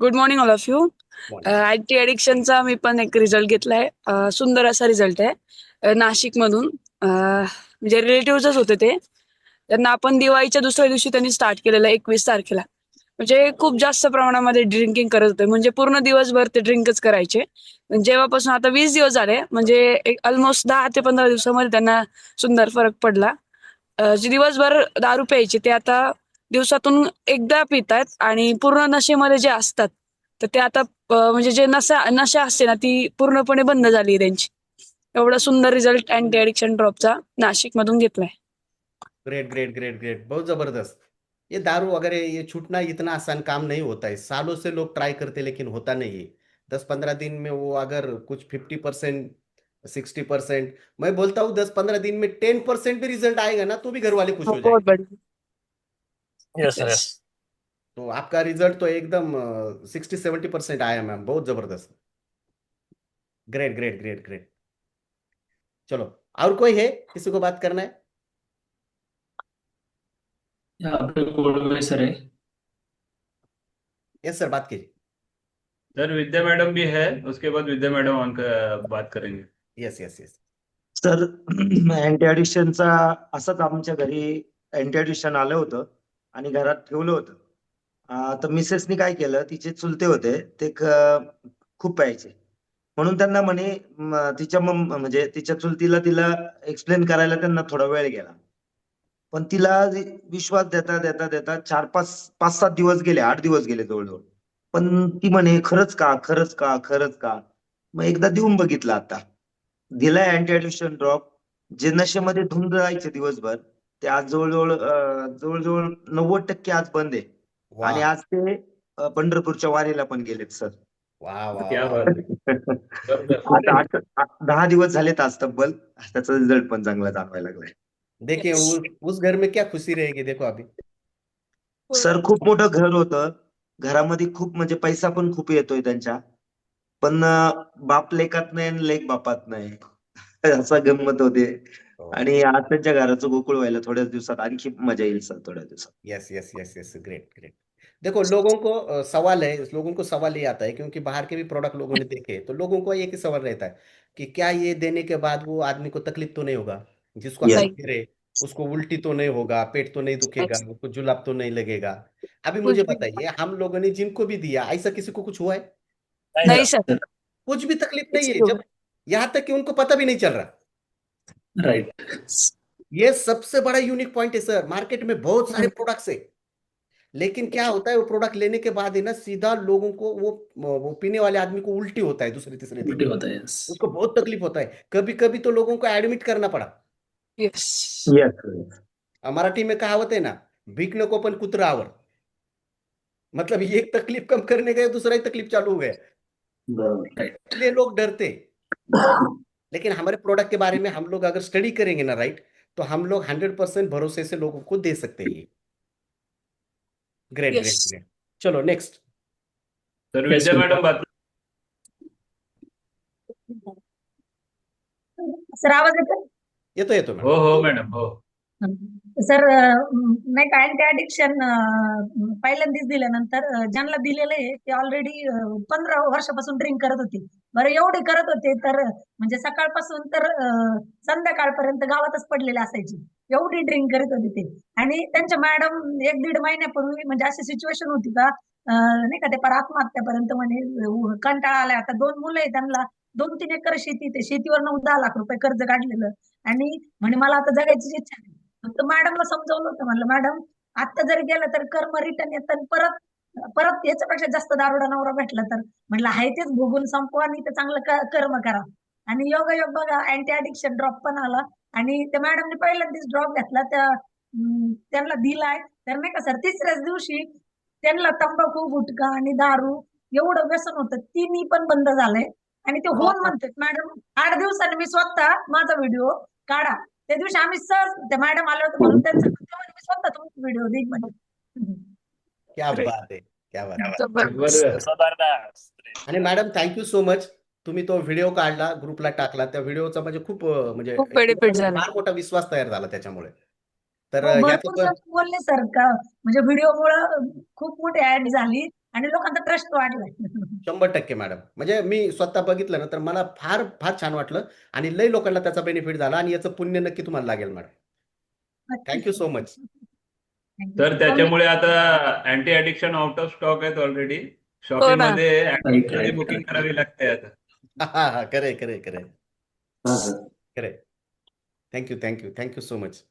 Good morning all of you I टी ॲडिक्शनचा मी पण एक रिझल्ट घेतलाय. अ, सुंदर असा रिझल्ट आहे. अ, नाशिकमधून. अ, म्हणजे रिलेटिव्हच होते ते. त्यांना आपण दिवाळीच्या दुसऱ्या दिवशी त्यांनी स्टार्ट केलेलं एकवीस तारखेला. म्हणजे खूप जास्त प्रमाणामध्ये ड्रिंकिंग करत होते. म्हणजे पूर्ण दिवसभर ते ड्रिंकच करायचे. जेव्हापासून आता वीस दिवस झाले म्हणजे एक ऑलमोस्ट दहा ते पंधरा दिवसामध्ये त्यांना सुंदर फरक पडला. अ, जे दिवसभर दारू प्यायचे ते आता दिवसातून एकदा पितात आणि पूर्ण नशेमध्ये जे असतात तर ते आता म्हणजे जे नशा नशा असते ना ती पूर्णपणे बंद झाली त्यांची. एवढा सुंदर रिझल्ट अँटी ॲडिक्शन ड्रॉपचा नाशिक मधून घेतलाय. ग्रेट ग्रेट ग्रेट ग्रेट बहुत जबरदस्त. ये दारू वगैरह ये छूटना इतना आसान काम नहीं होता है सालों से लोग ट्राई करते लेकिन होता नहीं है दस पंद्रह दिन में वो अगर कुछ फिफ्टी परसेंट सिक्सटी परसेंट मैं बोलता हूँ दस पंद्रह दिन में टेन परसेंट भी रिजल्ट आएगा ना तो भी घर वाले खुश हो जाएंगे। Yes Yes. यस तो आपका रिजल्ट तो एकदम सिक्सटी सेवेंटी परसेंट आया मैम बहुत जबरदस्त। ग्रेट ग्रेट ग्रेट ग्रेट चलो और कोई है किसी को बात करना है? यहाँ पे कोडवे सर है? यस सर बात कीजिए। सर विद्या मैडम भी है उसके बाद विद्या मैडम ऑन कर बात करेंगे। Yes yes yes sir anti ॲडिक्शनचा असंच आमच्या घरी अँटी ॲडिक्शन आलं होतं. आणि घरात ठेवलं होतं. तर मिसेसनी काय केलं तिचे चुलते होते ते खूप प्यायचे. म्हणून त्यांना म्हणे तिच्या म्हणजे तिच्या चुलतीला तिला एक्सप्लेन करायला त्यांना थोडा वेळ गेला. पण तिला विश्वास देता देता देता चार पाच पाच सात दिवस गेले आठ दिवस गेले जवळजवळ. पण ती म्हणे खरंच का खरंच का खरंच का? मग एकदा देऊन बघितलं आता. दिलाय अँटी ॲडिक्शन ड्रॉप जे नशेमध्ये धुंद जायचे दिवसभर ते आज जवळजवळ जवळजवळ नव्वद टक्के आज बंद आहे. आणि आज ते अं, पंढरपूरच्या वारीला पण गेलेत सर. क्या. बात. आता आठ आठ- दहा दिवस झालेत आज तब्बल. त्याचा रिझल्ट पण चांगला जाणवायला लागलाय. देखिए Yes. उस, उस घर में क्या खुशी रहेगी देखो अभी. सर खूप मोठं घर होतं. घरामध्ये खूप म्हणजे पैसा पण खूप येतोय त्यांच्या. पण अं, बाप लेखात नाही आणि लेख बापात नाही. असा गंमत होते. आणि आज त्यांच्या घराचं गोकुळ व्हायला थोड्याच दिवसात आणखी मज़ा येईल सर थोड्या दिवसात. Yes yes yes yes great great देखो लोगों को सवाल है लोगों को सवाल ये आता है क्योंकि बाहर के भी प्रोडक्ट लोगों ने देखे तो लोगों को एक ही सवाल रहता है कि क्या ये देने के बाद वो आदमी को तकलीफ़ तो नहीं होगा? जिसको Yes. हम दे रहे उसको उल्टी तो नहीं होगा पेट तो नहीं दुखेगा उसको जुलाब तो नहीं लगेगा। अभी मुझे बताइए हम लोगों ने जिनको भी दिया ऐसा किसी को कुछ हुआ है? नाही सर। कुछ भी तकलीफ़ नहीं है जब यहाँ तक कि उनको पता भी नहीं चल रहा। राइट ये सबसे बड़ा यूनिक पॉइंट है सर मार्केट में बहुत सारे प्रोडक्ट्स है। लेकिन क्या होता है वो प्रोडक्ट लेने के बाद है ना सीधा लोगों को वो वो पीने वाले आदमी को उल्टी होता है दूसरे तीसरे दिन। उल्टी होता है उसको बहुत तकलीफ़ होता है। कभी कभी तो लोगों को एडमिट करना पड़ा। येस येस अ, मराठी में कहावत है ना भीकने को पण कुतरावर। मतलब ये एक तकलीफ़ कम करने गए दूसरा ही तकलीफ़ चालू हो गया। इसलिए लोग डरते। लेकिन हमारे प्रोडक्ट के बारे में हम लोग अगर स्टडी करेंगे ना राइट तो हम लोग हंड्रेड परसेंट भरोसे से लोगों को दे सकते हैं ग्रेट ग्रेट ग्रेट चलो नेक्स्ट सर मैडम बात सर आवाज़ येतो येतो मॅडम हो हो मॅडम हो. सर नाही का ते ऍडिक्शन पहिल्यांदाच दिल्यानंतर ज्यांना दिलेलं आहे ते ऑलरेडी पंधरा वर्षापासून ड्रिंक करत होते. बरं एवढे करत होते तर म्हणजे सकाळपासून तर संध्याकाळपर्यंत गावातच पडलेले असायची. एवढी ड्रिंक करत होते ते. आणि त्यांच्या मॅडम एक दीड महिन्यापूर्वी म्हणजे अशी सिच्युएशन होती का नाही का ते पर आत्महत्यापर्यंत म्हणे कंटाळा आलाय. आता दोन मुलं आहे त्यांना दोन तीन एकर शेती ते शेतीवर नऊ दहा लाख रुपये कर्ज काढलेलं. आणि म्हणे मला आता जगायची इच्छा नाही. फक्त मॅडमला समजावलं होतं. म्हणलं मॅडम आता जरी गेलं तर कर्म रिटर्न येतं परत परत याच्यापेक्षा जास्त दारुडा नवरा भेटला तर? म्हटलं आहे तेच भोगून संपवा आणि ते चांगलं कर्म करा. आणि योगा योग बघा अँटी ॲडिक्शन ड्रॉप पण आला. आणि त्या मॅडमने पहिल्यांदाच ड्रॉप घेतला. त्या त्यांना दिलाय. तर नाही का सर तिसऱ्याच दिवशी त्यांना तंबाखू गुटखा आणि दारू एवढं व्यसन होतं. तिन्ही पण बंद झालंय. आणि ते होऊन म्हणतात मॅडम आठ दिवसांनी मी स्वतः माझा व्हिडिओ काढा. त्या दिवशी आम्ही सहज त्या मॅडम आल्या होत्या म्हणून त्यांचं मी स्वतः तुमचा व्हिडिओ देईन म्हणजे क्या Great. बात आहे क्या बात आहे. जबरदस्त. जबरदस्त जबरदस्त. आणि मॅडम थँक्यू सो मच तुम्ही तो व्हिडिओ काढला ग्रुपला टाकला. त्या व्हिडिओचा म्हणजे खूप म्हणजे खूप benefit झाला. फार मोठा विश्वास तयार झाला त्याच्यामुळे. तर हो, बोलले सर का म्हणजे व्हिडिओ मुळे खूप मोठी ऍड झाली. आणि लोकांचा ट्रस्ट वाढलाय शंभर टक्के मॅडम म्हणजे मी स्वतः बघितलं ना तर मला फार फार छान वाटलं आणि लई लोकांना त्याचा बेनिफिट झाला आणि याचं पुण्य नक्की तुम्हाला लागेल मॅडम थँक्यू सो मच तर त्याच्यामुळे आता anti addiction out of stock आहेत ऑलरेडी शॉपिंग. मध्ये बुकिंग. करावी लागते आता. हा हा खरे हा, सर. खरे thank you thank you thank you so much